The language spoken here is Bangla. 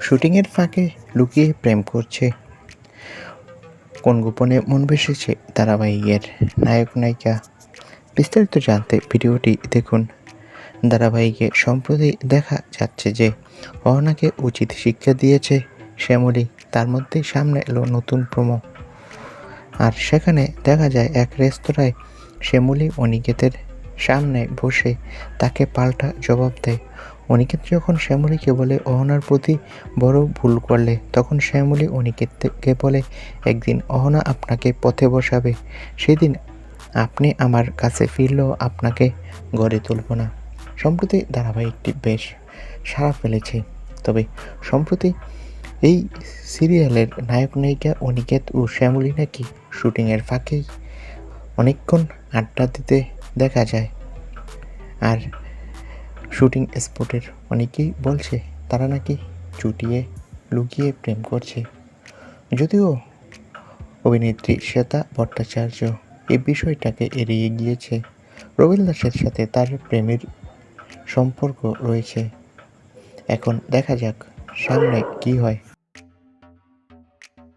শুটিংয়ের ফাঁকে লুকিয়ে প্রেম করছে। কোন গোপনে মন বেসেছে ধারাবাহিকের নায়ক, নায়িকা? বিস্তারিত জানতে ভিডিওটি দেখুন। ধারাবাহিকে সম্প্রতি দেখা যাচ্ছে যে, অহনাকে উচিত শিক্ষা দিয়েছে শ্যামলী। তার মধ্যেই সামনে এলো নতুন প্রোমো। আর সেখানে দেখা যায় এক রেস্তোরাঁয় শ্যামলী অনিকেতের সামনে বসে তাকে পাল্টা জবাব দেয়। অনিকেত যখন শ্যামলীকে বলে, অহনার প্রতি বড় ভুল করলে? তখন শ্যামলী অনিকেতকে বলে, একদিন অহনা আপনাকে পথে বসাবে। সেদিন আপনি আমার কাছে ফিরলেও আপনাকে গড়ে তুলব না। সম্প্রতি ধারাবাহিকটি বেশ সাড়া ফেলেছে। তবে সম্প্রতি এই সিরিয়ালের নায়ক নায়িকা অনিকেত ও শ্যামলী নাকি শুটিংয়ের ফাঁকেই অনেকক্ষণ আড্ডা দিতে দেখা যায়। আর শুটিং স্পটের অনেকেই বলছে, তারা নাকি চুটিয়ে লুকিয়ে প্রেম করছে। যদিও অভিনেত্রী শ্বেতা ভট্টাচার্য এই বিষয়টাকে এড়িয়ে গিয়েছে, রবীন্দ্র দাসের সাথে তার প্রেমের সম্পর্ক রয়েছে। এখন দেখা যাক সামনে কি হয়।